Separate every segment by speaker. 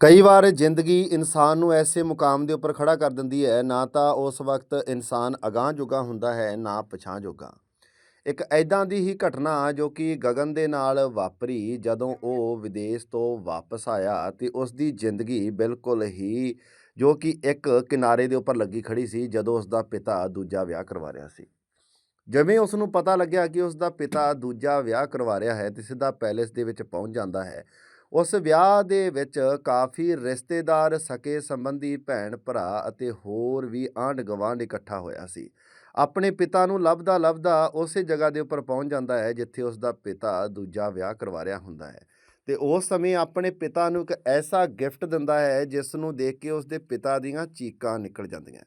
Speaker 1: ਕਈ ਵਾਰ ਜ਼ਿੰਦਗੀ ਇਨਸਾਨ ਨੂੰ ਐਸੇ ਮੁਕਾਮ ਦੇ ਉੱਪਰ ਖੜਾ ਕਰ ਦਿੰਦੀ ਹੈ, ਨਾ ਤਾਂ ਉਸ ਵਕਤ ਇਨਸਾਨ ਅਗਾਂਹ ਜੋਗਾ ਹੁੰਦਾ ਹੈ, ਨਾ ਪਛਾਂ ਜੋਗਾ। ਇੱਕ ਐਦਾਂ ਦੀ ਹੀ ਘਟਨਾ ਜੋ ਕਿ ਗਗਨ ਦੇ ਨਾਲ ਵਾਪਰੀ ਜਦੋਂ ਉਹ ਵਿਦੇਸ਼ ਤੋਂ ਵਾਪਸ ਆਇਆ ਤੇ ਉਸ ਦੀ ਜ਼ਿੰਦਗੀ ਬਿਲਕੁਲ ਹੀ ਜੋ ਕਿ ਇੱਕ ਕਿਨਾਰੇ ਦੇ ਉੱਪਰ ਲੱਗੀ ਖੜੀ ਸੀ ਜਦੋਂ ਉਸ ਦਾ ਪਿਤਾ ਦੂਜਾ ਵਿਆਹ ਕਰਵਾ ਰਿਹਾ ਸੀ। ਜਿਵੇਂ ਉਸ ਨੂੰ ਪਤਾ ਲੱਗਿਆ ਕਿ ਉਸ ਦਾ ਪਿਤਾ ਦੂਜਾ ਵਿਆਹ ਕਰਵਾ ਰਿਹਾ ਹੈ ਤੇ ਸਿੱਧਾ ਪੈਲੇਸ ਦੇ ਵਿੱਚ ਪਹੁੰਚ ਜਾਂਦਾ ਹੈ ਉਸ ਵਿਆਹ ਦੇ ਵਿੱਚ ਕਾਫੀ ਰਿਸ਼ਤੇਦਾਰ, ਸਕੇ ਸੰਬੰਧੀ ਭੈਣ ਭਰਾ ਅਤੇ ਹੋਰ ਵੀ ਆਂਢ ਗੁਆਂਢ ਇਕੱਠਾ ਹੋਇਆ ਸੀ। ਆਪਣੇ ਪਿਤਾ ਨੂੰ ਲੱਭਦਾ ਲੱਭਦਾ ਉਸੇ ਜਗ੍ਹਾ ਦੇ ਉੱਪਰ ਪਹੁੰਚ ਜਾਂਦਾ ਹੈ, ਜਿੱਥੇ ਉਸ ਦਾ ਪਿਤਾ ਦੂਜਾ ਵਿਆਹ ਕਰਵਾ ਰਿਹਾ ਹੁੰਦਾ ਹੈ। ਤੇ ਉਸ ਸਮੇਂ ਆਪਣੇ ਪਿਤਾ ਨੂੰ ਇੱਕ ਐਸਾ ਗਿਫਟ ਦਿੰਦਾ ਹੈ ਜਿਸ ਨੂੰ ਦੇਖ ਕੇ ਉਸ ਦੇ ਪਿਤਾ ਦੀਆਂ ਚੀਕਾਂ ਨਿਕਲ ਜਾਂਦੀਆਂ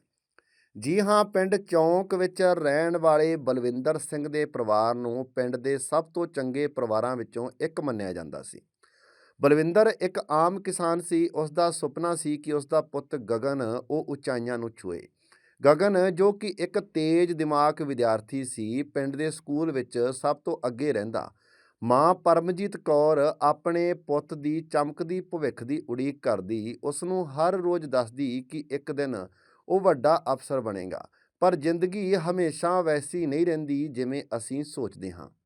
Speaker 1: ਜੀ ਹਾਂ, ਪਿੰਡ ਚੌਂਕ ਵਿੱਚ ਰਹਿਣ ਵਾਲੇ ਬਲਵਿੰਦਰ ਸਿੰਘ ਦੇ ਪਰਿਵਾਰ ਨੂੰ ਪਿੰਡ ਦੇ ਸਭ ਤੋਂ ਚੰਗੇ ਪਰਿਵਾਰਾਂ ਵਿੱਚੋਂ ਇੱਕ ਮੰਨਿਆ ਜਾਂਦਾ ਸੀ। ਬਲਵਿੰਦਰ ਇੱਕ ਆਮ ਕਿਸਾਨ ਸੀ ਉਸ ਦਾ ਸੁਪਨਾ ਸੀ ਕਿ ਉਸ ਦਾ ਪੁੱਤ ਗਗਨ ਉਹ ਉਚਾਈਆਂ ਨੂੰ ਛੂਏ। ਗਗਨ ਜੋ ਕਿ ਇੱਕ ਤੇਜ਼ ਦਿਮਾਗ ਵਿਦਿਆਰਥੀ ਸੀ, ਪਿੰਡ ਦੇ ਸਕੂਲ ਵਿੱਚ ਸਭ ਤੋਂ ਅੱਗੇ ਰਹਿੰਦਾ। ਮਾਂ ਪਰਮਜੀਤ ਕੌਰ ਆਪਣੇ ਪੁੱਤ ਦੀ ਚਮਕਦੀ ਭਵਿੱਖ ਦੀ ਉਡੀਕ ਕਰਦੀ ਉਸ ਨੂੰ ਹਰ ਰੋਜ਼ ਦੱਸਦੀ ਕਿ ਇੱਕ ਦਿਨ ਉਹ ਵੱਡਾ ਅਫਸਰ ਬਣੇਗਾ। ਪਰ ਜ਼ਿੰਦਗੀ ਹਮੇਸ਼ਾ ਵੈਸੀ ਨਹੀਂ ਰਹਿੰਦੀ ਜਿਵੇਂ ਅਸੀਂ ਸੋਚਦੇ ਹਾਂ।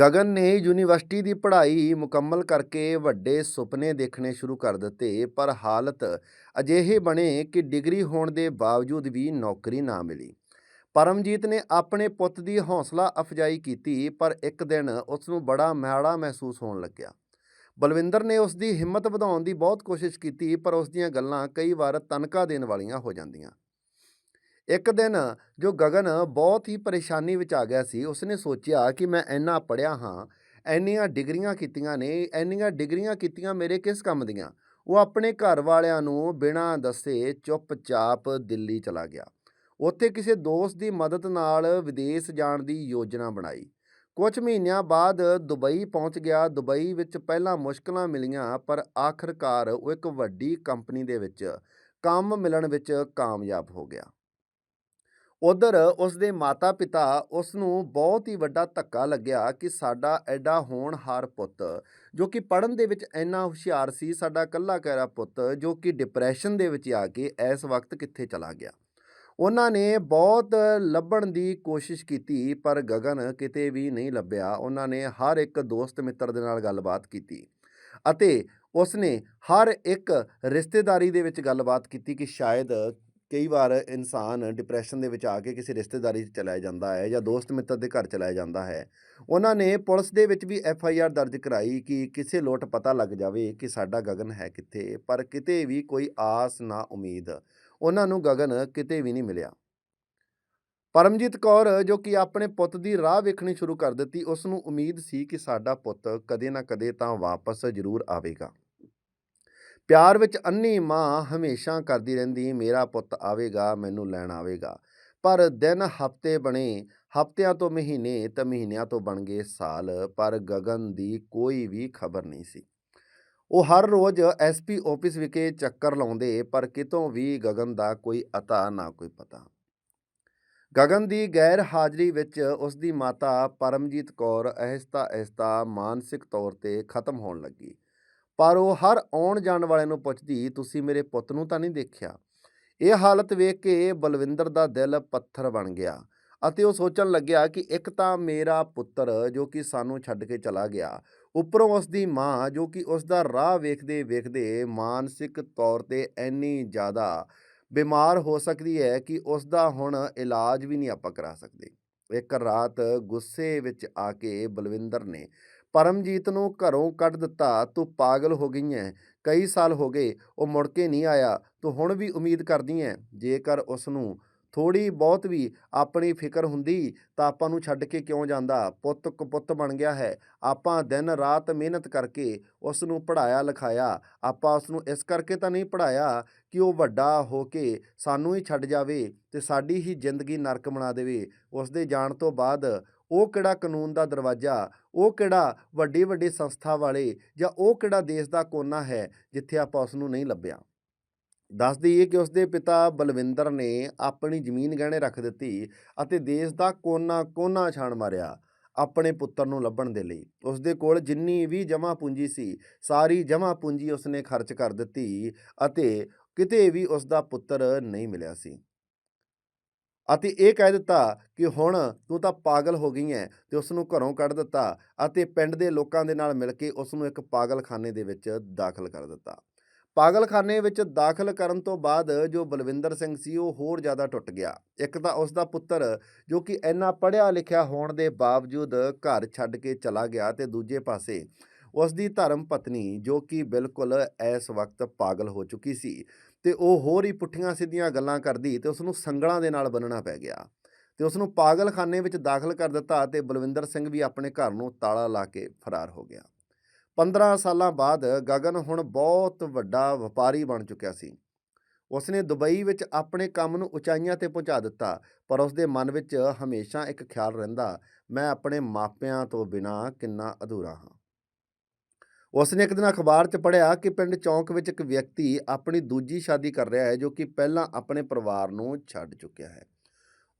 Speaker 1: ਗਗਨ ਨੇ ਯੂਨੀਵਰਸਿਟੀ ਦੀ ਪੜ੍ਹਾਈ ਮੁਕੰਮਲ ਕਰਕੇ ਵੱਡੇ ਸੁਪਨੇ ਦੇਖਣੇ ਸ਼ੁਰੂ ਕਰ ਦਿੱਤੇ, ਪਰ ਹਾਲਤ ਅਜਿਹੇ ਬਣੇ ਕਿ ਡਿਗਰੀ ਹੋਣ ਦੇ ਬਾਵਜੂਦ ਵੀ ਨੌਕਰੀ ਨਾ ਮਿਲੀ। ਪਰਮਜੀਤ ਨੇ ਆਪਣੇ ਪੁੱਤ ਦੀ ਹੌਸਲਾ ਅਫਜਾਈ ਕੀਤੀ, ਪਰ ਇੱਕ ਦਿਨ ਉਸ ਨੂੰ ਬੜਾ ਮਾੜਾ ਮਹਿਸੂਸ ਹੋਣ ਲੱਗਿਆ। ਬਲਵਿੰਦਰ ਨੇ ਉਸ ਦੀ ਹਿੰਮਤ ਵਧਾਉਣ ਦੀ ਬਹੁਤ ਕੋਸ਼ਿਸ਼ ਕੀਤੀ, ਪਰ ਉਸ ਦੀਆਂ ਗੱਲਾਂ ਕਈ ਵਾਰ ਤਨਕਾ ਦੇਣ ਵਾਲੀਆਂ ਹੋ ਜਾਂਦੀਆਂ। ਇੱਕ ਦਿਨ ਜੋ ਗਗਨ ਬਹੁਤ ਹੀ ਪਰੇਸ਼ਾਨੀ ਵਿੱਚ ਆ ਗਿਆ ਸੀ, ਉਸਨੇ ਸੋਚਿਆ ਕਿ ਮੈਂ ਇੰਨਾ ਪੜ੍ਹਿਆ ਹਾਂ, ਇੰਨੀਆਂ ਡਿਗਰੀਆਂ ਕੀਤੀਆਂ ਨੇ, ਇੰਨੀਆਂ ਡਿਗਰੀਆਂ ਕੀਤੀਆਂ ਮੇਰੇ ਕਿਸ ਕੰਮ ਦੀਆਂ? ਉਹ ਆਪਣੇ ਘਰ ਵਾਲਿਆਂ ਨੂੰ ਬਿਨਾਂ ਦੱਸੇ ਚੁੱਪਚਾਪ ਦਿੱਲੀ ਚਲਾ ਗਿਆ। ਉੱਥੇ ਕਿਸੇ ਦੋਸਤ ਦੀ ਮਦਦ ਨਾਲ ਵਿਦੇਸ਼ ਜਾਣ ਦੀ ਯੋਜਨਾ ਬਣਾਈ। ਕੁਝ ਮਹੀਨਿਆਂ ਬਾਅਦ ਦੁਬਈ ਪਹੁੰਚ ਗਿਆ। ਦੁਬਈ ਵਿੱਚ ਪਹਿਲਾਂ ਮੁਸ਼ਕਲਾਂ ਮਿਲੀਆਂ, ਪਰ ਆਖਰਕਾਰ ਉਹ ਇੱਕ ਵੱਡੀ ਕੰਪਨੀ ਦੇ ਵਿੱਚ ਕੰਮ ਮਿਲਣ ਵਿੱਚ ਕਾਮਯਾਬ ਹੋ ਗਿਆ। ਉਧਰ ਉਸ ਦੇ ਮਾਤਾ-ਪਿਤਾ ਉਸ ਨੂੰ ਬਹੁਤ ਹੀ ਵੱਡਾ ਧੱਕਾ ਲੱਗਿਆ ਕਿ ਸਾਡਾ ਐਡਾ ਹੋਣਹਾਰ ਪੁੱਤ, ਜੋ ਕਿ ਪੜ੍ਹਨ ਦੇ ਵਿੱਚ ਇੰਨਾ ਹੁਸ਼ਿਆਰ ਸੀ, ਸਾਡਾ ਕੱਲਾ ਕਹਿਰਾ ਪੁੱਤ, ਜੋ ਕਿ ਡਿਪਰੈਸ਼ਨ ਦੇ ਵਿੱਚ ਆ ਕੇ ਇਸ ਵਕਤ ਕਿੱਥੇ ਚਲਾ ਗਿਆ। ਉਹਨਾਂ ਨੇ ਬਹੁਤ ਲੱਭਣ ਦੀ ਕੋਸ਼ਿਸ਼ ਕੀਤੀ, ਪਰ ਗਗਨ ਕਿਤੇ ਵੀ ਨਹੀਂ ਲੱਭਿਆ। ਉਹਨਾਂ ਨੇ ਹਰ ਇੱਕ ਦੋਸਤ ਮਿੱਤਰ ਦੇ ਨਾਲ ਗੱਲਬਾਤ ਕੀਤੀ ਅਤੇ ਉਸਨੇ ਹਰ ਇੱਕ ਰਿਸ਼ਤੇਦਾਰੀ ਦੇ ਵਿੱਚ ਗੱਲਬਾਤ ਕੀਤੀ ਕਿ ਸ਼ਾਇਦ ਕਈ ਵਾਰ ਇਨਸਾਨ ਡਿਪਰੈਸ਼ਨ ਦੇ ਵਿੱਚ ਆ ਕੇ ਕਿਸੇ ਰਿਸ਼ਤੇਦਾਰੀ 'ਚ ਚਲਾ ਜਾਂਦਾ ਹੈ ਜਾਂ ਦੋਸਤ ਮਿੱਤਰ ਦੇ ਘਰ ਚਲਾ ਜਾਂਦਾ ਹੈ। ਉਹਨਾਂ ਨੇ ਪੁਲਿਸ ਦੇ ਵਿੱਚ ਵੀ ਐਫ ਆਈ ਆਰ ਦਰਜ ਕਰਾਈ ਕਿ ਕਿਸੇ ਲੋਟ ਪਤਾ ਲੱਗ ਜਾਵੇ ਕਿ ਸਾਡਾ ਗਗਨ ਹੈ ਕਿੱਥੇ, ਪਰ ਕਿਤੇ ਵੀ ਕੋਈ ਆਸ ਨਾ ਉਮੀਦ। ਉਹਨਾਂ ਨੂੰ ਗਗਨ ਕਿਤੇ ਵੀ ਨਹੀਂ ਮਿਲਿਆ। ਪਰਮਜੀਤ ਕੌਰ, ਜੋ ਕਿ ਆਪਣੇ ਪੁੱਤ ਦੀ ਰਾਹ ਵੇਖਣੀ ਸ਼ੁਰੂ ਕਰ ਦਿੱਤੀ, ਉਸ ਨੂੰ ਉਮੀਦ ਸੀ ਕਿ ਸਾਡਾ ਪੁੱਤ ਕਦੇ ਨਾ ਕਦੇ ਤਾਂ ਵਾਪਸ ਜ਼ਰੂਰ ਆਵੇਗਾ। ਪਿਆਰ ਵਿੱਚ ਅੰਨੀ ਮਾਂ ਹਮੇਸ਼ਾ ਕਰਦੀ ਰਹਿੰਦੀ, ਮੇਰਾ ਪੁੱਤ ਆਵੇਗਾ, ਮੈਨੂੰ ਲੈਣ ਆਵੇਗਾ। ਪਰ ਦਿਨ ਹਫ਼ਤੇ ਬਣੇ, ਹਫਤਿਆਂ ਤੋਂ ਮਹੀਨੇ ਤੇ ਮਹੀਨਿਆਂ ਤੋਂ ਬਣ ਗਏ ਸਾਲ, ਪਰ ਗਗਨ ਦੀ ਕੋਈ ਵੀ ਖਬਰ ਨਹੀਂ ਸੀ। ਉਹ ਹਰ ਰੋਜ਼ ਐਸਪੀ ਆਫਿਸ ਵਿਖੇ ਚੱਕਰ ਲਾਉਂਦੇ, ਪਰ ਕਿਤੋਂ ਵੀ ਗਗਨ ਦਾ ਕੋਈ ਅਤਾ ਨਾ ਕੋਈ ਪਤਾ। ਗਗਨ ਦੀ ਗੈਰ ਹਾਜ਼ਰੀ ਵਿੱਚ ਉਸ ਦੀ ਮਾਤਾ ਪਰਮਜੀਤ ਕੌਰ ਅਹਿਸਤਾ ਅਹਿਸਤਾ ਮਾਨਸਿਕ ਤੌਰ ਤੇ ਖਤਮ ਹੋਣ ਲੱਗੀ। ਪਰ ਉਹ ਹਰ ਆਉਣ ਜਾਣ ਵਾਲਿਆਂ ਨੂੰ ਪੁੱਛਦੀ, ਤੁਸੀਂ ਮੇਰੇ ਪੁੱਤ ਨੂੰ ਤਾਂ ਨਹੀਂ ਦੇਖਿਆ? ਇਹ ਹਾਲਤ ਵੇਖ ਕੇ ਬਲਵਿੰਦਰ ਦਾ ਦਿਲ ਪੱਥਰ ਬਣ ਗਿਆ ਅਤੇ ਉਹ ਸੋਚਣ ਲੱਗਿਆ ਕਿ ਇੱਕ ਤਾਂ ਮੇਰਾ ਪੁੱਤਰ ਜੋ ਕਿ ਸਾਨੂੰ ਛੱਡ ਕੇ ਚਲਾ ਗਿਆ, ਉੱਪਰੋਂ ਉਸ ਦੀ ਮਾਂ ਜੋ ਕਿ ਉਸ ਦਾ ਰਾਹ ਵੇਖਦੇ ਵੇਖਦੇ ਮਾਨਸਿਕ ਤੌਰ ਤੇ ਇੰਨੀ ਜ਼ਿਆਦਾ ਬਿਮਾਰ ਹੋ ਸਕਦੀ ਹੈ ਕਿ ਉਸ ਦਾ ਹੁਣ ਇਲਾਜ ਵੀ ਨਹੀਂ ਆਪਾਂ ਕਰਾ ਸਕਦੇ। ਇੱਕ ਰਾਤ ਗੁੱਸੇ ਵਿੱਚ ਆ ਕੇ ਬਲਵਿੰਦਰ ਨੇ ਪਰਮਜੀਤ ਨੂੰ ਘਰੋਂ ਕੱਢ ਦਿੱਤਾ, ਤੂੰ ਪਾਗਲ ਹੋ ਗਈ ਹੈ ਕਈ ਸਾਲ ਹੋ ਗਏ, ਉਹ ਮੁੜ ਕੇ ਨਹੀਂ ਆਇਆ। ਤੂੰ ਹੁਣ ਵੀ ਉਮੀਦ ਕਰਦੀ ਹੈ ਜੇਕਰ ਉਸ ਨੂੰ ਥੋੜੀ ਬਹੁਤ ਵੀ ਆਪਣੀ ਫਿਕਰ ਹੁੰਦੀ, ਤਾਂ ਆਪਾਂ ਨੂੰ ਛੱਡ ਕੇ ਕਿਉਂ ਜਾਂਦਾ? ਪੁੱਤ ਕਪੁੱਤ ਬਣ ਗਿਆ ਹੈ। ਆਪਾਂ ਦਿਨ ਰਾਤ ਮਿਹਨਤ ਕਰਕੇ ਉਸ ਨੂੰ ਪੜਾਇਆ ਲਿਖਾਇਆ ਆਪਾਂ ਉਸ ਨੂੰ ਇਸ ਕਰਕੇ ਤਾਂ ਨਹੀਂ ਪੜਾਇਆ ਕਿ ਉਹ ਵੱਡਾ ਹੋ ਕੇ ਸਾਨੂੰ ਹੀ ਛੱਡ ਜਾਵੇ ਤੇ ਸਾਡੀ ਹੀ ਜ਼ਿੰਦਗੀ ਨਰਕ ਬਣਾ ਦੇਵੇ। ਉਸ ਦੇ ਜਾਣ ਤੋਂ ਬਾਅਦ ਉਹ ਕਿਹੜਾ ਕਾਨੂੰਨ ਦਾ ਦਰਵਾਜ਼ਾ, ਉਹ ਕਿਹੜਾ ਵੱਡੀ ਵੱਡੀ ਸੰਸਥਾ ਵਾਲੇ ਜਾਂ ਉਹ ਕਿਹੜਾ ਦੇਸ਼ ਦਾ ਕੋਨਾ ਹੈ ਜਿੱਥੇ ਆਪਾਂ ਉਸ ਨੂੰ ਨਹੀਂ ਲੱਭਿਆ। ਦੱਸ ਦਈਏ ਕਿ ਉਸ ਦੇ ਪਿਤਾ ਬਲਵਿੰਦਰ ਨੇ ਆਪਣੀ ਜ਼ਮੀਨ ਗਹਿਣੇ ਰੱਖ ਦਿੱਤੀ ਅਤੇ ਦੇਸ਼ ਦਾ ਕੋਨਾ ਕੋਨਾ ਛਾਣ ਮਾਰਿਆ ਆਪਣੇ ਪੁੱਤਰ ਨੂੰ ਲੱਭਣ ਦੇ ਲਈ। ਉਸਦੇ ਕੋਲ ਜਿੰਨੀ ਵੀ ਜਮ੍ਹਾਂ ਪੂੰਜੀ ਸੀ, ਸਾਰੀ ਜਮ੍ਹਾਂ ਪੂੰਜੀ ਉਸਨੇ ਖਰਚ ਕਰ ਦਿੱਤੀ ਅਤੇ ਕਿਤੇ ਵੀ ਉਸਦਾ ਪੁੱਤਰ ਨਹੀਂ ਮਿਲਿਆ ਸੀ। ਅਤੇ ਇਹ ਕਹਿ ਦਿੱਤਾ ਕਿ ਹੁਣ ਤੂੰ ਤਾਂ ਪਾਗਲ ਹੋ ਗਈ ਹੈ ਤੇ ਉਸ ਨੂੰ ਘਰੋਂ ਕੱਢ ਦਿੱਤਾ ਅਤੇ ਪਿੰਡ ਦੇ ਲੋਕਾਂ ਦੇ ਨਾਲ ਮਿਲ ਕੇ ਉਸ ਨੂੰ ਇੱਕ ਪਾਗਲਖਾਨੇ ਦੇ ਵਿੱਚ ਦਾਖਲ ਕਰ ਦਿੱਤਾ। ਪਾਗਲਖਾਨੇ ਵਿੱਚ ਦਾਖਲ ਕਰਨ ਤੋਂ ਬਾਅਦ ਜੋ ਬਲਵਿੰਦਰ ਸਿੰਘ ਸੀ ਉਹ ਹੋਰ ਜ਼ਿਆਦਾ ਟੁੱਟ ਗਿਆ। ਇੱਕ ਤਾਂ ਉਸ ਦਾ ਪੁੱਤਰ ਜੋ ਕਿ ਇੰਨਾ ਪੜ੍ਹਿਆ ਲਿਖਿਆ ਹੋਣ ਦੇ ਬਾਵਜੂਦ ਘਰ ਛੱਡ ਕੇ ਚਲਾ ਗਿਆ ਤੇ ਦੂਜੇ ਪਾਸੇ ਉਸ ਦੀ ਧਰਮ ਪਤਨੀ ਜੋ ਕਿ ਬਿਲਕੁਲ ਇਸ ਵਕਤ ਪਾਗਲ ਹੋ ਚੁੱਕੀ ਸੀ। ਤੇ ਉਹ ਹੋਰ ਹੀ ਪੁੱਠੀਆਂ ਸਿੱਧੀਆਂ ਗੱਲਾਂ ਕਰਦੀ ਤੇ ਉਸ ਨੂੰ ਸੰਗਲਾਂ ਦੇ ਨਾਲ ਬੰਨਣਾ ਪੈ ਗਿਆ ਤੇ ਉਸ ਨੂੰ ਪਾਗਲਖਾਨੇ ਵਿੱਚ ਦਾਖਲ ਕਰ ਦਿੱਤਾ ਤੇ ਬਲਵਿੰਦਰ ਸਿੰਘ ਵੀ ਆਪਣੇ ਘਰ ਨੂੰ ਤਾਲਾ ਲਾ ਕੇ ਫਰਾਰ ਹੋ ਗਿਆ। 15 ਸਾਲਾਂ ਬਾਅਦ ਗਗਨ ਹੁਣ ਬਹੁਤ ਵੱਡਾ ਵਪਾਰੀ ਬਣ ਚੁੱਕਿਆ ਸੀ। ਉਸਨੇ ਦੁਬਈ ਵਿੱਚ ਆਪਣੇ ਕੰਮ ਨੂੰ ਉਚਾਈਆਂ ਤੇ ਪਹੁੰਚਾ ਦਿੱਤਾ, ਪਰ ਉਸਦੇ ਮਨ ਵਿੱਚ ਹਮੇਸ਼ਾ ਇੱਕ ਖਿਆਲ ਰਹਿੰਦਾ, ਮੈਂ ਆਪਣੇ ਮਾਪਿਆਂ ਤੋਂ ਬਿਨਾਂ ਕਿੰਨਾ ਅਧੂਰਾ ਹਾਂ। ਉਸ ਨੇ ਇੱਕ ਦਿਨ ਅਖਬਾਰ 'ਚ ਪੜ੍ਹਿਆ ਕਿ ਪਿੰਡ ਚੌਂਕ ਵਿੱਚ ਇੱਕ ਵਿਅਕਤੀ ਆਪਣੀ ਦੂਜੀ ਸ਼ਾਦੀ ਕਰ ਰਿਹਾ ਹੈ, ਜੋ ਕਿ ਪਹਿਲਾਂ ਆਪਣੇ ਪਰਿਵਾਰ ਨੂੰ ਛੱਡ ਚੁੱਕਿਆ ਹੈ।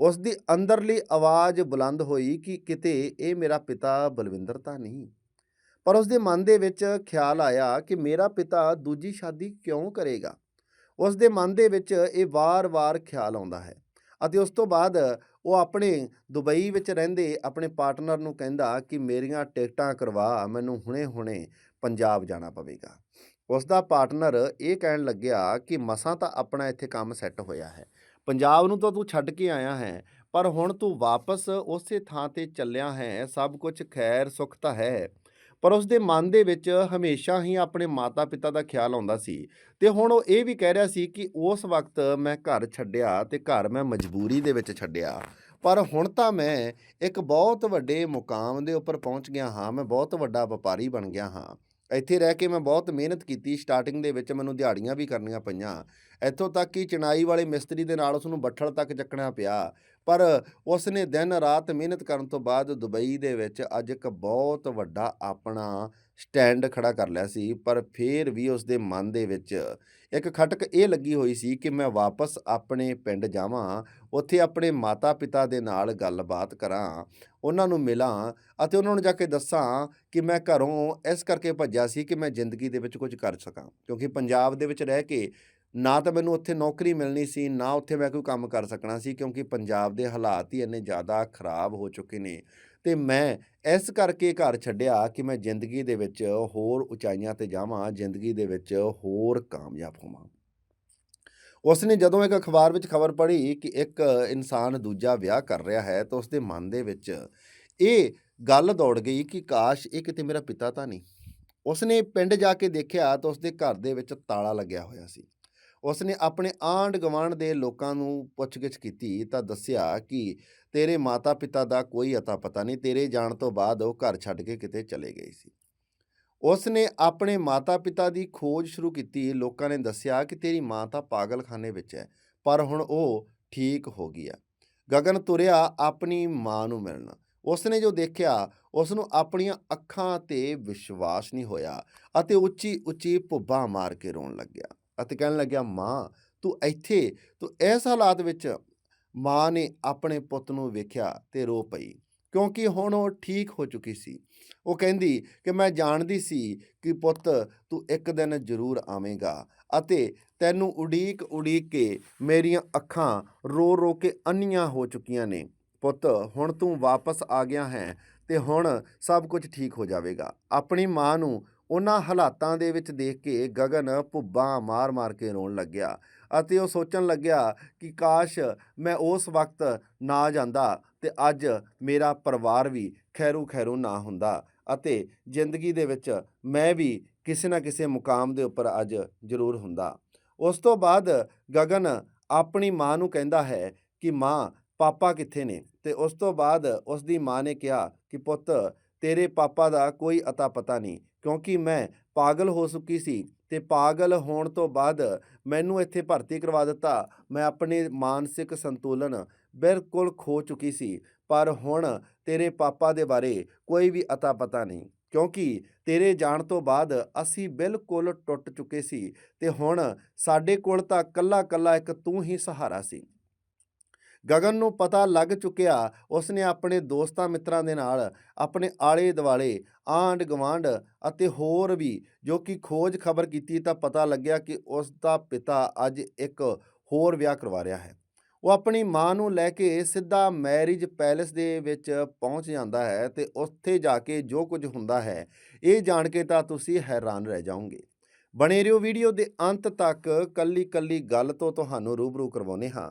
Speaker 1: ਉਸ ਦੀ ਅੰਦਰਲੀ ਆਵਾਜ਼ ਬੁਲੰਦ ਹੋਈ ਕਿ ਕਿਤੇ ਇਹ ਮੇਰਾ ਪਿਤਾ ਬਲਵਿੰਦਰ ਤਾਂ ਨਹੀਂ। ਪਰ ਉਸ ਦੇ ਮਨ ਦੇ ਵਿੱਚ ਖਿਆਲ ਆਇਆ ਕਿ ਮੇਰਾ ਪਿਤਾ ਦੂਜੀ ਸ਼ਾਦੀ ਕਿਉਂ ਕਰੇਗਾ? ਉਸ ਦੇ ਮਨ ਦੇ ਵਿੱਚ ਇਹ ਵਾਰ-ਵਾਰ ਖਿਆਲ ਆਉਂਦਾ ਹੈ ਅਤੇ ਉਸ ਤੋਂ ਬਾਅਦ ਉਹ ਆਪਣੇ ਦੁਬਈ ਵਿੱਚ ਰਹਿੰਦੇ ਆਪਣੇ ਪਾਰਟਨਰ ਨੂੰ ਕਹਿੰਦਾ ਕਿ ਮੇਰੀਆਂ ਟਿਕਟਾਂ ਕਰਵਾ, ਮੈਨੂੰ ਹੁਣੇ-ਹੁਣੇ ਪੰਜਾਬ ਜਾਣਾ ਪਵੇਗਾ। ਉਸ ਦਾ ਪਾਰਟਨਰ ਇਹ ਕਹਿਣ ਲੱਗਿਆ ਕਿ ਮਸਾਂ ਤਾਂ ਆਪਣਾ ਇੱਥੇ ਕੰਮ ਸੈੱਟ ਹੋਇਆ ਹੈ। ਪੰਜਾਬ ਨੂੰ ਤਾਂ ਤੂੰ ਛੱਡ ਕੇ ਆਇਆ ਹੈ, ਪਰ ਹੁਣ ਤੂੰ ਵਾਪਸ ਉਸੇ ਥਾਂ ਤੇ ਚੱਲਿਆ ਹੈ, ਸਭ ਕੁਝ ਖੈਰ ਸੁੱਖ ਤਾਂ ਹੈ। ਪਰ ਉਸ ਦੇ ਮਨ ਦੇ ਵਿੱਚ ਹਮੇਸ਼ਾ ਹੀ ਆਪਣੇ ਮਾਤਾ-ਪਿਤਾ ਦਾ ਖਿਆਲ ਆਉਂਦਾ ਸੀ ਤੇ ਹੁਣ ਉਹ ਇਹ ਵੀ ਕਹਿ ਰਿਹਾ ਸੀ ਕਿ ਉਸ ਵਕਤ ਮੈਂ ਘਰ ਛੱਡਿਆ ਤੇ ਘਰ ਮੈਂ ਮਜਬੂਰੀ ਦੇ ਵਿੱਚ ਛੱਡਿਆ। ਪਰ ਹੁਣ ਤਾਂ ਮੈਂ ਇੱਕ ਬਹੁਤ ਵੱਡੇ ਮੁਕਾਮ ਦੇ ਉੱਪਰ ਪਹੁੰਚ ਗਿਆ ਹਾਂ, ਮੈਂ ਬਹੁਤ ਵੱਡਾ ਵਪਾਰੀ ਬਣ ਗਿਆ ਹਾਂ। ਇੱਥੇ ਰਹਿ ਕੇ ਮੈਂ ਬਹੁਤ ਮਿਹਨਤ ਕੀਤੀ ਸਟਾਰਟਿੰਗ ਦੇ ਵਿੱਚ, ਮੈਨੂੰ ਦਿਹਾੜੀਆਂ ਵੀ ਕਰਨੀਆਂ ਪਈਆਂ। ਇੱਥੋਂ ਤੱਕ ਕਿ ਚਿਣਾਈ ਵਾਲੇ ਮਿਸਤਰੀ ਦੇ ਨਾਲ ਉਸ ਨੂੰ ਬੱਠਲ ਤੱਕ ਚੱਕਣਾ ਪਿਆ। ਪਰ ਉਸ ਨੇ ਦਿਨ ਰਾਤ ਮਿਹਨਤ ਕਰਨ ਤੋਂ ਬਾਅਦ ਦੁਬਈ ਦੇ ਵਿੱਚ ਅੱਜ ਇੱਕ ਬਹੁਤ ਵੱਡਾ ਆਪਣਾ ਸਟੈਂਡ ਖੜਾ ਕਰ ਲਿਆ ਸੀ, ਪਰ ਫਿਰ ਵੀ ਉਸ ਦੇ ਮਨ ਦੇ ਵਿੱਚ ਇੱਕ ਖਟਕ ਇਹ ਲੱਗੀ ਹੋਈ ਸੀ ਕਿ ਮੈਂ ਵਾਪਸ ਆਪਣੇ ਪਿੰਡ ਜਾਵਾਂ, ਉੱਥੇ ਆਪਣੇ ਮਾਤਾ-ਪਿਤਾ ਦੇ ਨਾਲ ਗੱਲਬਾਤ ਕਰਾਂ, ਉਹਨਾਂ ਨੂੰ ਮਿਲਾਂ ਅਤੇ ਉਹਨਾਂ ਨੂੰ ਜਾ ਕੇ ਦੱਸਾਂ ਕਿ ਮੈਂ ਘਰੋਂ ਇਸ ਕਰਕੇ ਭੱਜਿਆ ਸੀ ਕਿ ਮੈਂ ਜ਼ਿੰਦਗੀ ਦੇ ਵਿੱਚ ਕੁਝ ਕਰ ਸਕਾਂ ਕਿਉਂਕਿ ਪੰਜਾਬ ਦੇ ਵਿੱਚ ਰਹਿ ਕੇ ਨਾ ਤਾਂ ਮੈਨੂੰ ਉੱਥੇ ਨੌਕਰੀ ਮਿਲਣੀ ਸੀ, ਨਾ ਉੱਥੇ ਮੈਂ ਕੋਈ ਕੰਮ ਕਰ ਸਕਣਾ ਸੀ, ਕਿਉਂਕਿ ਪੰਜਾਬ ਦੇ ਹਾਲਾਤ ਹੀ ਇੰਨੇ ਜ਼ਿਆਦਾ ਖਰਾਬ ਹੋ ਚੁੱਕੇ ਨੇ। ਤੇ ਮੈਂ ਇਸ ਕਰਕੇ ਘਰ ਛੱਡਿਆ ਕਿ ਮੈਂ ਜ਼ਿੰਦਗੀ ਦੇ ਵਿੱਚ ਹੋਰ ਉਚਾਈਆਂ ਤੇ ਜਾਵਾਂ, ਜ਼ਿੰਦਗੀ ਦੇ ਵਿੱਚ ਹੋਰ ਕਾਮਯਾਬ ਹੋਵਾਂ। ਉਸਨੇ ਜਦੋਂ ਇੱਕ ਅਖਬਾਰ ਵਿੱਚ ਖਬਰ ਪੜ੍ਹੀ ਕਿ ਇੱਕ ਇਨਸਾਨ ਦੂਜਾ ਵਿਆਹ ਕਰ ਰਿਹਾ ਹੈ, ਤਾਂ ਉਸਦੇ ਮਨ ਦੇ ਵਿੱਚ ਇਹ ਗੱਲ ਦੌੜ ਗਈ ਕਿ ਕਾਸ਼ ਇਹ ਕਿਤੇ ਮੇਰਾ ਪਿਤਾ ਤਾਂ ਨਹੀਂ। ਉਸਨੇ ਪਿੰਡ ਜਾ ਕੇ ਦੇਖਿਆ ਤਾਂ ਉਸਦੇ ਘਰ ਦੇ ਵਿੱਚ ਤਾਲਾ ਲੱਗਿਆ ਹੋਇਆ ਸੀ। ਉਸ ਨੇ ਆਪਣੇ ਆਂਢ ਗੁਆਂਢ ਦੇ ਲੋਕਾਂ ਨੂੰ ਪੁੱਛਗਿੱਛ ਕੀਤੀ ਤਾਂ ਦੱਸਿਆ ਕਿ ਤੇਰੇ ਮਾਤਾ-ਪਿਤਾ ਦਾ ਕੋਈ ਅਤਾ ਪਤਾ ਨਹੀਂ, ਤੇਰੇ ਜਾਣ ਤੋਂ ਬਾਅਦ ਉਹ ਘਰ ਛੱਡ ਕੇ ਕਿਤੇ ਚਲੇ ਗਏ ਸੀ। ਉਸ ਨੇ ਆਪਣੇ ਮਾਤਾ-ਪਿਤਾ ਦੀ ਖੋਜ ਸ਼ੁਰੂ ਕੀਤੀ। ਲੋਕਾਂ ਨੇ ਦੱਸਿਆ ਕਿ ਤੇਰੀ ਮਾਂ ਤਾਂ ਪਾਗਲਖਾਨੇ ਵਿੱਚ ਹੈ, ਪਰ ਹੁਣ ਉਹ ਠੀਕ ਹੋ ਗਈ ਹੈ ਗਗਨ ਤੁਰਿਆ ਆਪਣੀ ਮਾਂ ਨੂੰ ਮਿਲਣ। ਉਸ ਨੇ ਜੋ ਦੇਖਿਆ ਉਸ ਨੂੰ ਆਪਣੀਆਂ ਅੱਖਾਂ ਤੇ ਵਿਸ਼ਵਾਸ ਨਹੀਂ ਹੋਇਆ ਅਤੇ ਉੱਚੀ ਉੱਚੀ ਭੁੱਬਾਂ ਮਾਰ ਕੇ ਰੋਣ ਲੱਗਿਆ। ਅਤੇ ਕਹਿਣ ਲੱਗਿਆ, ਮਾਂ, ਤੂੰ ਇੱਥੇ, ਤੂੰ ਇਸ ਹਾਲਾਤ ਵਿੱਚ ਮਾਂ ਨੇ ਆਪਣੇ ਪੁੱਤ ਨੂੰ ਵੇਖਿਆ ਤੇ ਰੋ ਪਈ, ਕਿਉਂਕਿ ਹੁਣ ਉਹ ਠੀਕ ਹੋ ਚੁੱਕੀ ਸੀ। ਉਹ ਕਹਿੰਦੀ ਕਿ ਮੈਂ ਜਾਣਦੀ ਸੀ ਕਿ ਪੁੱਤ, ਤੂੰ ਇੱਕ ਦਿਨ ਜ਼ਰੂਰ ਆਵੇਂਗਾ ਅਤੇ ਤੈਨੂੰ ਉਡੀਕ ਉਡੀਕ ਕੇ ਮੇਰੀਆਂ ਅੱਖਾਂ ਰੋ ਰੋ ਕੇ ਅੰਨੀਆਂ ਹੋ ਚੁੱਕੀਆਂ ਨੇ। ਪੁੱਤ, ਹੁਣ ਤੂੰ ਵਾਪਸ ਆ ਗਿਆ ਹੈ ਤੇ ਹੁਣ ਸਭ ਕੁਝ ਠੀਕ ਹੋ ਜਾਵੇਗਾ। ਆਪਣੀ ਮਾਂ ਨੂੰ ਉਹਨਾਂ ਹਾਲਾਤਾਂ ਦੇ ਵਿੱਚ ਦੇਖ ਕੇ ਗਗਨ ਭੁੱਬਾਂ ਮਾਰ-ਮਾਰ ਕੇ ਰੋਣ ਲੱਗਿਆ ਅਤੇ ਉਹ ਸੋਚਣ ਲੱਗਿਆ ਕਿ ਕਾਸ਼ ਮੈਂ ਉਸ ਵਕਤ ਨਾ ਜਾਂਦਾ ਤੇ ਅੱਜ ਮੇਰਾ ਪਰਿਵਾਰ ਵੀ ਖੈਰੂ ਖੈਰੂ ਨਾ ਹੁੰਦਾ ਅਤੇ ਜ਼ਿੰਦਗੀ ਦੇ ਵਿੱਚ ਮੈਂ ਵੀ ਕਿਸੇ ਨਾ ਕਿਸੇ ਮੁਕਾਮ ਦੇ ਉੱਪਰ ਅੱਜ ਜ਼ਰੂਰ ਹੁੰਦਾ। ਉਸ ਤੋਂ ਬਾਅਦ ਗਗਨ ਆਪਣੀ ਮਾਂ ਨੂੰ ਕਹਿੰਦਾ ਹੈ ਕਿ ਮਾਂ, ਪਾਪਾ ਕਿੱਥੇ ਨੇ? ਤੇ ਉਸ ਤੋਂ ਬਾਅਦ ਉਸ ਦੀ ਮਾਂ ਨੇ ਕਿਹਾ ਕਿ ਪੁੱਤ, ਤੇਰੇ ਪਾਪਾ ਦਾ ਕੋਈ ਅਤਾ ਪਤਾ ਨਹੀਂ। ਕਿਉਂਕਿ ਮੈਂ ਪਾਗਲ ਹੋ ਚੁੱਕੀ ਸੀ ਤੇ ਪਾਗਲ ਹੋਣ ਤੋਂ ਬਾਅਦ ਮੈਨੂੰ ਇੱਥੇ ਭਰਤੀ ਕਰਵਾ ਦਿੱਤਾ। ਮੈਂ ਆਪਣੇ ਮਾਨਸਿਕ ਸੰਤੁਲਨ ਬਿਲਕੁਲ ਖੋ ਚੁੱਕੀ ਸੀ, ਪਰ ਹੁਣ ਤੇਰੇ ਪਾਪਾ ਦੇ ਬਾਰੇ ਕੋਈ ਵੀ ਅਤਾ ਪਤਾ ਨਹੀਂ। ਕਿਉਂਕਿ ਤੇਰੇ ਜਾਣ ਤੋਂ ਬਾਅਦ ਅਸੀਂ ਬਿਲਕੁਲ ਟੁੱਟ ਚੁੱਕੇ ਸੀ ਤੇ ਹੁਣ ਸਾਡੇ ਕੋਲ ਤਾਂ ਕੱਲਾ ਕੱਲਾ ਇੱਕ ਤੂੰ ਹੀ ਸਹਾਰਾ ਸੀ। ਗਗਨ ਨੂੰ ਪਤਾ ਲੱਗ ਚੁੱਕਿਆ, ਉਸਨੇ ਆਪਣੇ ਦੋਸਤਾਂ ਮਿੱਤਰਾਂ ਦੇ ਨਾਲ, ਆਪਣੇ ਆਲੇ ਦੁਆਲੇ ਆਂਢ ਗੁਆਂਢ ਅਤੇ ਹੋਰ ਵੀ ਜੋ ਕਿ ਖੋਜ ਖਬਰ ਕੀਤੀ ਤਾਂ ਪਤਾ ਲੱਗਿਆ ਕਿ ਉਸ ਦਾ ਪਿਤਾ ਅੱਜ ਇੱਕ ਹੋਰ ਵਿਆਹ ਕਰਵਾ ਰਿਹਾ ਹੈ। ਉਹ ਆਪਣੀ ਮਾਂ ਨੂੰ ਲੈ ਕੇ ਸਿੱਧਾ ਮੈਰਿਜ ਪੈਲੇਸ ਦੇ ਵਿੱਚ ਪਹੁੰਚ ਜਾਂਦਾ ਹੈ ਤੇ ਉੱਥੇ ਜਾ ਕੇ ਜੋ ਕੁਝ ਹੁੰਦਾ ਹੈ, ਇਹ ਜਾਣ ਕੇ ਤਾਂ ਤੁਸੀਂ ਹੈਰਾਨ ਰਹਿ ਜਾਓਗੇ। ਬਣੇ ਰਹੋ ਵੀਡੀਓ ਦੇ ਅੰਤ ਤੱਕ ਕੱਲੀ ਕੱਲੀ ਗੱਲ ਤੋਂ ਤੁਹਾਨੂੰ ਰੂਬਰੂ ਕਰਵਾਉਨੇ ਹਾਂ।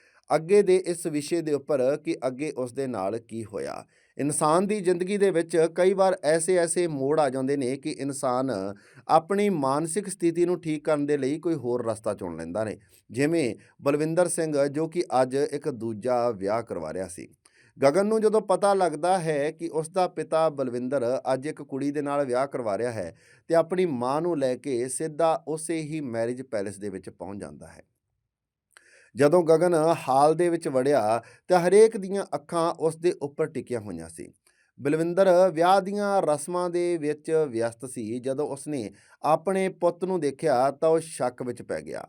Speaker 1: ਅੱਗੇ ਦੇ ਇਸ ਵਿਸ਼ੇ ਦੇ ਉੱਪਰ ਕਿ ਅੱਗੇ ਉਸ ਦੇ ਨਾਲ ਕੀ ਹੋਇਆ। ਇਨਸਾਨ ਦੀ ਜ਼ਿੰਦਗੀ ਦੇ ਵਿੱਚ ਕਈ ਵਾਰ ਐਸੇ ਐਸੇ ਮੋੜ ਆ ਜਾਂਦੇ ਨੇ ਕਿ ਇਨਸਾਨ ਆਪਣੀ ਮਾਨਸਿਕ ਸਥਿਤੀ ਨੂੰ ਠੀਕ ਕਰਨ ਦੇ ਲਈ ਕੋਈ ਹੋਰ ਰਸਤਾ ਚੁਣ ਲੈਂਦਾ ਨੇ। ਜਿਵੇਂ ਬਲਵਿੰਦਰ ਸਿੰਘ ਜੋ ਕਿ ਅੱਜ ਇੱਕ ਦੂਜਾ ਵਿਆਹ ਕਰਵਾ ਰਿਹਾ ਸੀ। ਗਗਨ ਨੂੰ ਜਦੋਂ ਪਤਾ ਲੱਗਦਾ ਹੈ ਕਿ ਉਸ ਦਾ ਪਿਤਾ ਬਲਵਿੰਦਰ ਅੱਜ ਇੱਕ ਕੁੜੀ ਦੇ ਨਾਲ ਵਿਆਹ ਕਰਵਾ ਰਿਹਾ ਹੈ ਤੇ ਆਪਣੀ ਮਾਂ ਨੂੰ ਲੈ ਕੇ ਸਿੱਧਾ ਉਸੇ ਹੀ ਮੈਰਿਜ ਪੈਲੇਸ ਦੇ ਵਿੱਚ ਪਹੁੰਚ ਜਾਂਦਾ ਹੈ। ਜਦੋਂ ਗਗਨ ਹਾਲ ਦੇ ਵਿੱਚ ਵੜਿਆ ਤਾਂ ਹਰੇਕ ਦੀਆਂ ਅੱਖਾਂ ਉਸ ਦੇ ਉੱਪਰ ਟਿਕੀਆਂ ਹੋਈਆਂ ਸੀ। ਬਲਵਿੰਦਰ ਵਿਆਹ ਦੀਆਂ ਰਸਮਾਂ ਦੇ ਵਿੱਚ ਵਿਅਸਤ ਸੀ। ਜਦੋਂ ਉਸਨੇ ਆਪਣੇ ਪੁੱਤ ਨੂੰ ਦੇਖਿਆ ਤਾਂ ਉਹ ਸ਼ੱਕ ਵਿੱਚ ਪੈ ਗਿਆ।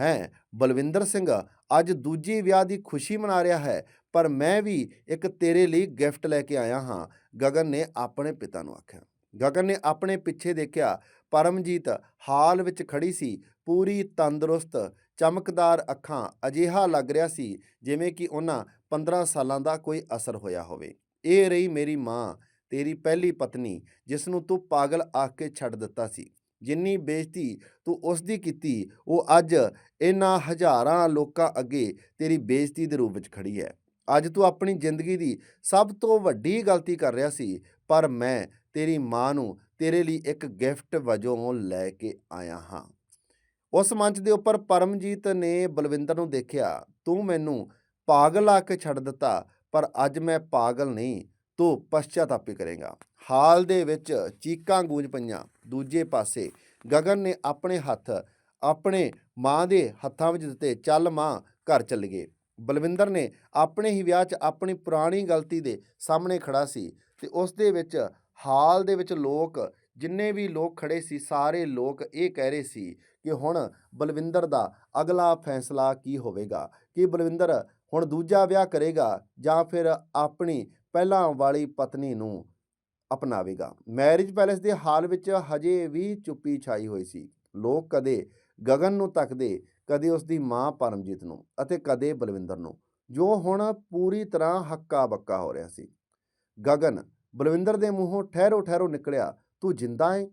Speaker 1: ਹੈ, ਬਲਵਿੰਦਰ ਸਿੰਘ, ਅੱਜ ਦੂਜੀ ਵਿਆਹ ਦੀ ਖੁਸ਼ੀ ਮਨਾ ਰਿਹਾ ਹੈ, ਪਰ ਮੈਂ ਵੀ ਇੱਕ ਤੇਰੇ ਲਈ ਗਿਫਟ ਲੈ ਕੇ ਆਇਆ ਹਾਂ। ਗਗਨ ਨੇ ਆਪਣੇ ਪਿਤਾ ਨੂੰ ਆਖਿਆ। ਗਗਨ ਨੇ ਆਪਣੇ ਪਿੱਛੇ ਦੇਖਿਆ, ਪਰਮਜੀਤ ਹਾਲ ਵਿੱਚ ਖੜੀ ਸੀ, ਪੂਰੀ ਤੰਦਰੁਸਤ ਚਮਕਦਾਰ ਅੱਖਾਂ ਅਜਿਹਾ ਲੱਗ ਰਿਹਾ ਸੀ ਜਿਵੇਂ ਕਿ ਉਹਨਾਂ 15 ਸਾਲਾਂ ਦਾ ਕੋਈ ਅਸਰ ਹੋਇਆ ਹੋਵੇ। ਇਹ ਰਹੀ ਮੇਰੀ ਮਾਂ, ਤੇਰੀ ਪਹਿਲੀ ਪਤਨੀ ਜਿਸ ਨੂੰ ਤੂੰ ਪਾਗਲ ਆਖ ਕੇ ਛੱਡ ਦਿੱਤਾ ਸੀ। ਜਿੰਨੀ ਬੇਇੱਜ਼ਤੀ ਤੂੰ ਉਸ ਦੀ ਕੀਤੀ, ਉਹ ਅੱਜ ਇਹਨਾਂ ਹਜ਼ਾਰਾਂ ਲੋਕਾਂ ਅੱਗੇ ਤੇਰੀ ਬੇਇੱਜ਼ਤੀ ਦੇ ਰੂਪ ਵਿੱਚ ਖੜੀ ਹੈ। ਅੱਜ ਤੂੰ ਆਪਣੀ ਜ਼ਿੰਦਗੀ ਦੀ ਸਭ ਤੋਂ ਵੱਡੀ ਗਲਤੀ ਕਰ ਰਿਹਾ ਸੀ, ਪਰ ਮੈਂ ਤੇਰੀ ਮਾਂ ਨੂੰ ਤੇਰੇ ਲਈ ਇੱਕ ਗਿਫਟ ਵਜੋਂ ਲੈ ਕੇ ਆਇਆ ਹਾਂ। ਉਸ ਮੰਚ ਦੇ ਉੱਪਰ ਪਰਮਜੀਤ ਨੇ ਬਲਵਿੰਦਰ ਨੂੰ ਦੇਖਿਆ, ਤੂੰ ਮੈਨੂੰ ਪਾਗਲ ਆ ਕੇ ਛੱਡ ਦਿੱਤਾ, ਪਰ ਅੱਜ ਮੈਂ ਪਾਗਲ ਨਹੀਂ, ਤੂੰ ਪਛਤਾਪੀ ਕਰੇਗਾ। ਹਾਲ ਦੇ ਵਿੱਚ ਚੀਕਾਂ ਗੂੰਜ ਪਈਆਂ। ਦੂਜੇ ਪਾਸੇ ਗਗਨ ਨੇ ਆਪਣੇ ਹੱਥ ਆਪਣੇ ਮਾਂ ਦੇ ਹੱਥਾਂ ਵਿੱਚ ਦਿੱਤੇ, ਚੱਲ ਮਾਂ, ਘਰ ਚੱਲੀਏ। ਬਲਵਿੰਦਰ ਨੇ ਆਪਣੇ ਹੀ ਵਿਆਹ 'ਚ ਆਪਣੀ ਪੁਰਾਣੀ ਗਲਤੀ ਦੇ ਸਾਹਮਣੇ ਖੜਾ ਸੀ ਤੇ ਉਸ ਦੇ ਵਿੱਚ ਹਾਲ ਦੇ ਵਿੱਚ ਲੋਕ, ਜਿੰਨੇ ਵੀ ਲੋਕ ਖੜੇ ਸੀ, ਸਾਰੇ ਲੋਕ ਇਹ ਕਹਿ ਰਹੇ ਸੀ ਕਿ ਹੁਣ ਬਲਵਿੰਦਰ ਦਾ ਅਗਲਾ ਫੈਸਲਾ ਕੀ ਹੋਵੇਗਾ? ਕਿ ਬਲਵਿੰਦਰ ਹੁਣ ਦੂਜਾ ਵਿਆਹ ਕਰੇਗਾ ਜਾਂ ਫਿਰ ਆਪਣੀ ਪਹਿਲਾਂ ਵਾਲੀ ਪਤਨੀ ਨੂੰ ਅਪਣਾਵੇਗਾ? ਮੈਰਿਜ ਪੈਲੇਸ ਦੇ ਹਾਲ ਵਿੱਚ ਹਜੇ ਵੀ ਚੁੱਪੀ ਛਾਈ ਹੋਈ ਸੀ। ਲੋਕ ਕਦੇ ਗਗਨ ਨੂੰ ਤੱਕਦੇ, ਕਦੇ ਉਸ ਦੀ ਮਾਂ ਪਰਮਜੀਤ ਨੂੰ ਅਤੇ ਕਦੇ ਬਲਵਿੰਦਰ ਨੂੰ। ਜੋ ਹੁਣ ਪੂਰੀ ਤਰ੍ਹਾਂ ਹੱਕਾ ਬੱਕਾ ਹੋ ਰਿਹਾ ਸੀ। ਗਗਨ, ਬਲਵਿੰਦਰ ਦੇ ਮੂੰਹੋਂ ਠਹਿਰੋ ਠਹਿਰੋ ਨਿਕਲਿਆ, ਤੂੰ ਜਿੰਦਾ ਹੈ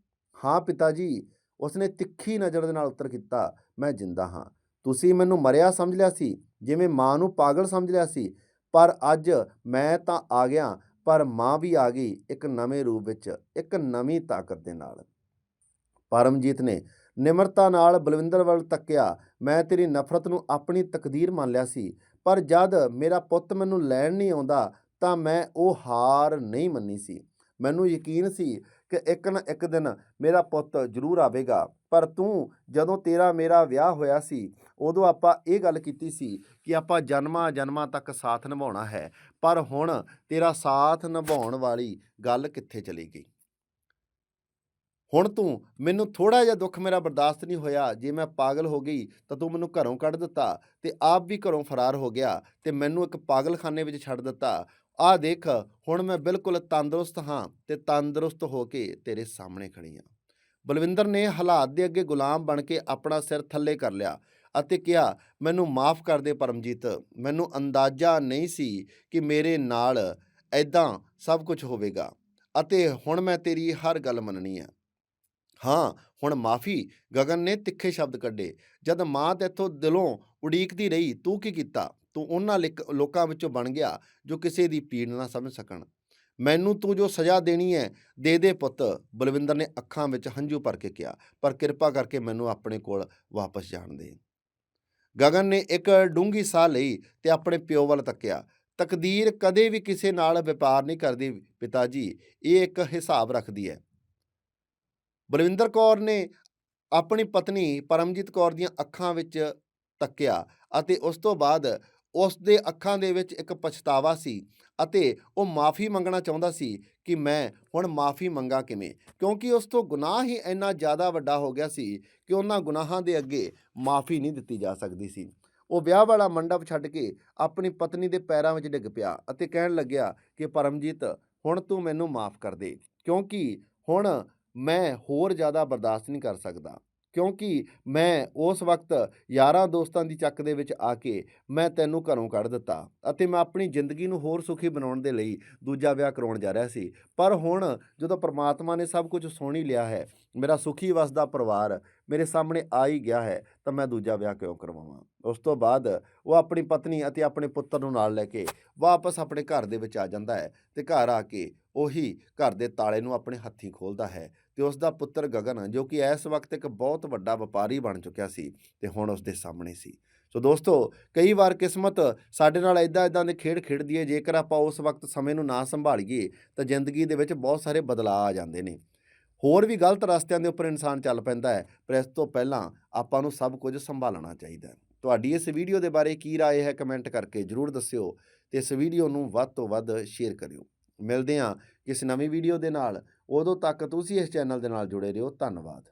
Speaker 1: ਹਾਂ, ਪਿਤਾ ਜੀ। ਉਸਨੇ ਤਿੱਖੀ ਨਜ਼ਰ ਦੇ ਨਾਲ ਉੱਤਰ ਕੀਤਾ, ਮੈਂ ਜਿੰਦਾ ਹਾਂ। ਤੁਸੀਂ ਮੈਨੂੰ ਮਰਿਆ ਸਮਝ ਲਿਆ ਸੀ, ਜਿਵੇਂ ਮਾਂ ਨੂੰ ਪਾਗਲ ਸਮਝ ਲਿਆ ਸੀ, ਪਰ ਅੱਜ ਮੈਂ ਤਾਂ ਆ ਗਿਆ, ਪਰ ਮਾਂ ਵੀ ਆ ਗਈ ਇੱਕ ਨਵੇਂ ਰੂਪ ਵਿੱਚ, ਇੱਕ ਨਵੀਂ ਤਾਕਤ ਦੇ ਨਾਲ। ਪਰਮਜੀਤ ਨੇ ਨਿਮਰਤਾ ਨਾਲ ਬਲਵਿੰਦਰ ਵੱਲ ਤੱਕਿਆ, ਮੈਂ ਤੇਰੀ ਨਫ਼ਰਤ ਨੂੰ ਆਪਣੀ ਤਕਦੀਰ ਮੰਨ ਲਿਆ ਸੀ, ਪਰ ਜਦ ਮੇਰਾ ਪੁੱਤ ਮੈਨੂੰ ਲੈਣ ਨਹੀਂ ਆਉਂਦਾ, ਤਾਂ ਮੈਂ ਉਹ ਹਾਰ ਨਹੀਂ ਮੰਨੀ ਸੀ। ਮੈਨੂੰ ਯਕੀਨ ਸੀ ਕਿ ਇੱਕ ਨਾ, ਇੱਕ ਦਿਨ ਮੇਰਾ ਪੁੱਤ ਜ਼ਰੂਰ ਆਵੇਗਾ। ਪਰ ਤੂੰ ਜਦੋਂ ਤੇਰਾ ਮੇਰਾ ਵਿਆਹ ਹੋਇਆ ਸੀ, ਉਦੋਂ ਆਪਾਂ ਇਹ ਗੱਲ ਕੀਤੀ ਸੀ ਕਿ ਆਪਾਂ ਜਨਮਾਂ ਜਨਮਾਂ ਤੱਕ ਸਾਥ ਨਿਭਾਉਣਾ ਹੈ। ਪਰ ਹੁਣ ਤੇਰਾ ਸਾਥ ਨਿਭਾਉਣ ਵਾਲੀ ਗੱਲ ਕਿੱਥੇ ਚਲੀ ਗਈ? ਹੁਣ ਤੂੰ ਮੈਨੂੰ ਥੋੜਾ ਜਿਹਾ ਦੁੱਖ ਮੇਰਾ ਬਰਦਾਸ਼ਤ ਨਹੀਂ ਹੋਇਆ। ਜੇ ਮੈਂ ਪਾਗਲ ਹੋ ਗਈ ਤਾਂ ਤੂੰ ਮੈਨੂੰ ਘਰੋਂ ਕੱਢ ਦਿੱਤਾ ਤੇ ਆਪ ਵੀ ਘਰੋਂ ਫਰਾਰ ਹੋ ਗਿਆ ਤੇ ਮੈਨੂੰ ਇੱਕ ਪਾਗਲਖਾਨੇ ਵਿੱਚ ਛੱਡ ਦਿੱਤਾ। ਆਹ ਦੇਖ, ਹੁਣ ਮੈਂ ਬਿਲਕੁਲ ਤੰਦਰੁਸਤ ਹਾਂ ਤੇ ਤੰਦਰੁਸਤ ਹੋ ਕੇ ਤੇਰੇ ਸਾਹਮਣੇ ਖੜੀ ਹਾਂ। ਬਲਵਿੰਦਰ ਨੇ ਹਾਲਾਤ ਦੇ ਅੱਗੇ ਗੁਲਾਮ ਬਣ ਕੇ ਆਪਣਾ ਸਿਰ ਥੱਲੇ ਕਰ ਲਿਆ ਅਤੇ ਕਿਹਾ, ਮੈਨੂੰ ਮਾਫ ਕਰ ਦੇ ਪਰਮਜੀਤ, ਮੈਨੂੰ ਅੰਦਾਜ਼ਾ ਨਹੀਂ ਸੀ ਕਿ ਮੇਰੇ ਨਾਲ ਐਦਾਂ ਸਭ ਕੁਝ ਹੋਵੇਗਾ ਅਤੇ ਹੁਣ ਮੈਂ ਤੇਰੀ ਹਰ ਗੱਲ ਮੰਨਣੀ ਆ। ਹਾਂ, ਹੁਣ ਮਾਫੀ, ਗਗਨ ਨੇ ਤਿੱਖੇ ਸ਼ਬਦ ਕੱਢੇ, ਜਦ ਮਾਂ ਤੇਥੋਂ ਦਿਲੋਂ ਉਡੀਕਦੀ ਰਹੀ, ਤੂੰ ਕੀ ਕੀਤਾ? ਤੂੰ ਉਹਨਾਂ ਲਿਕ- ਲੋਕਾਂ ਵਿੱਚੋਂ ਬਣ ਗਿਆ ਜੋ ਕਿਸੇ ਦੀ ਪੀੜ ਨਾ ਸਮਝ ਸਕਣ। ਮੈਨੂੰ ਤੂੰ ਜੋ ਸਜ਼ਾ ਦੇਣੀ ਹੈ ਦੇ ਦੇ ਪੁੱਤ। ਬਲਵਿੰਦਰ ਨੇ ਅੱਖਾਂ ਵਿੱਚ ਹੰਝੂ ਭਰ ਕੇ ਕਿਹਾ, ਪਰ ਕਿਰਪਾ ਕਰਕੇ ਮੈਨੂੰ ਆਪਣੇ ਕੋਲ ਵਾਪਸ ਜਾਣ ਦੇ। ਗਗਨ ਨੇ ਇੱਕ ਡੂੰਗੀ ਸਾਹ ਲਈ ਤੇ ਆਪਣੇ ਪਿਓ ਵੱਲ ਤੱਕਿਆ। ਤਕਦੀਰ ਕਦੇ ਵੀ ਕਿਸੇ ਨਾਲ ਵਪਾਰ ਨਹੀਂ ਕਰਦੀ ਪਿਤਾ ਜੀ ਇਹ ਇੱਕ ਹਿਸਾਬ ਰੱਖਦੀ ਹੈ ਬਲਵਿੰਦਰ ਕੌਰ ਨੇ ਆਪਣੀ ਪਤਨੀ ਪਰਮਜੀਤ ਕੌਰ ਦੀਆਂ ਅੱਖਾਂ ਵਿੱਚ ਤੱਕਿਆ ਅਤੇ ਉਸ ਤੋਂ ਬਾਅਦ ਉਸ ਦੇ ਅੱਖਾਂ ਦੇ ਵਿੱਚ ਇੱਕ ਪਛਤਾਵਾ ਸੀ ਅਤੇ ਉਹ ਮਾਫੀ ਮੰਗਣਾ ਚਾਹੁੰਦਾ ਸੀ ਕਿ ਮੈਂ ਹੁਣ ਮਾਫੀ ਮੰਗਾ ਕਿਵੇਂ? ਕਿਉਂਕਿ ਉਸ ਤੋਂ ਗੁਨਾਹ ਹੀ ਇੰਨਾ ਜ਼ਿਆਦਾ ਵੱਡਾ ਹੋ ਗਿਆ ਸੀ ਕਿ ਉਹਨਾਂ ਗੁਨਾਹਾਂ ਦੇ ਅੱਗੇ ਮਾਫੀ ਨਹੀਂ ਦਿੱਤੀ ਜਾ ਸਕਦੀ ਸੀ। ਉਹ ਵਿਆਹ ਵਾਲਾ ਮੰਡਪ ਛੱਡ ਕੇ ਆਪਣੀ ਪਤਨੀ ਦੇ ਪੈਰਾਂ ਵਿੱਚ ਡਿੱਗ ਪਿਆ ਅਤੇ ਕਹਿਣ ਲੱਗਿਆ ਕਿ, ਪਰਮਜੀਤ, ਹੁਣ ਤੂੰ ਮੈਨੂੰ ਮਾਫ ਕਰ ਦੇ, ਕਿਉਂਕਿ ਹੁਣ ਮੈਂ ਹੋਰ ਜ਼ਿਆਦਾ ਬਰਦਾਸ਼ਤ ਨਹੀਂ ਕਰ ਸਕਦਾ। ਕਿਉਂਕਿ ਮੈਂ ਉਸ ਵਕਤ ਯਾਰਾਂ ਦੋਸਤਾਂ ਦੀ ਚੱਕ ਦੇ ਵਿੱਚ ਆ ਕੇ ਮੈਂ ਤੈਨੂੰ ਘਰੋਂ ਕੱਢ ਦਿੱਤਾ ਅਤੇ ਮੈਂ ਆਪਣੀ ਜ਼ਿੰਦਗੀ ਨੂੰ ਹੋਰ ਸੁਖੀ ਬਣਾਉਣ ਦੇ ਲਈ ਦੂਜਾ ਵਿਆਹ ਕਰਾਉਣ ਜਾ ਰਿਹਾ ਸੀ। ਪਰ ਹੁਣ ਜਦੋਂ ਪ੍ਰਮਾਤਮਾ ਨੇ ਸਭ ਕੁਝ ਸੁਣ ਲਿਆ ਹੈ, ਮੇਰਾ ਸੁਖੀ ਵਸਦਾ ਪਰਿਵਾਰ ਮੇਰੇ ਸਾਹਮਣੇ ਆ ਹੀ ਗਿਆ ਹੈ, ਤਾਂ ਮੈਂ ਦੂਜਾ ਵਿਆਹ ਕਿਉਂ ਕਰਵਾਵਾਂ? ਉਸ ਤੋਂ ਬਾਅਦ ਉਹ ਆਪਣੀ ਪਤਨੀ ਅਤੇ ਆਪਣੇ ਪੁੱਤਰ ਨੂੰ ਨਾਲ ਲੈ ਕੇ ਵਾਪਸ ਆਪਣੇ ਘਰ ਦੇ ਵਿੱਚ ਆ ਜਾਂਦਾ ਹੈ ਤੇ ਘਰ ਆ ਕੇ ਉਹੀ ਘਰ ਦੇ ਤਾਲੇ ਨੂੰ ਆਪਣੇ ਹੱਥੀਂ ਖੋਲਦਾ ਹੈ ਤੇ ਉਸ ਦਾ ਪੁੱਤਰ ਗਗਨ ਜੋ ਕਿ ਇਸ ਵਕਤ ਇੱਕ ਬਹੁਤ ਵੱਡਾ ਵਪਾਰੀ ਬਣ ਚੁੱਕਿਆ ਸੀ ਤੇ ਹੁਣ ਉਸ ਦੇ ਸਾਹਮਣੇ ਸੀ ਸੋ ਦੋਸਤੋ ਕਈ ਵਾਰ ਕਿਸਮਤ ਸਾਡੇ ਨਾਲ ਇਦਾਂ ਇਦਾਂ ਦੇ ਖੇਡ ਖੇਡਦੀ ਹੈ ਜੇਕਰ ਆਪਾਂ ਉਸ ਵਕਤ ਸਮੇਂ ਨੂੰ ਨਾ ਸੰਭਾਲੀਏ ਤਾਂ ਜ਼ਿੰਦਗੀ ਦੇ ਵਿੱਚ ਬਹੁਤ ਸਾਰੇ ਬਦਲਾਅ ਆ ਜਾਂਦੇ ਨੇ ਹੋਰ ਵੀ ਗਲਤ ਰਸਤਿਆਂ ਦੇ ਉੱਪਰ ਇਨਸਾਨ ਚੱਲ ਪੈਂਦਾ ਹੈ ਪਰ ਇਸ ਤੋਂ ਪਹਿਲਾਂ ਆਪਾਂ ਨੂੰ ਸਭ ਕੁਝ ਸੰਭਾਲਣਾ ਚਾਹੀਦਾ ਹੈ ਤੁਹਾਡੀ ਇਸ ਵੀਡੀਓ ਦੇ ਬਾਰੇ ਕੀ رائے ਹੈ ਕਮੈਂਟ ਕਰਕੇ ਜਰੂਰ ਦੱਸਿਓ ਤੇ ਇਸ ਵੀਡੀਓ ਨੂੰ ਵੱਧ ਤੋਂ ਵੱਧ ਸ਼ੇਅਰ ਕਰਿਓ ਮਿਲਦੇ ਹਾਂ ਇਸ ਨਵੀਂ ਵੀਡੀਓ ਦੇ ਨਾਲ। ਉਦੋਂ ਤੱਕ ਤੁਸੀਂ ਇਸ ਚੈਨਲ ਦੇ ਨਾਲ ਜੁੜੇ ਰਹੋ। ਧੰਨਵਾਦ।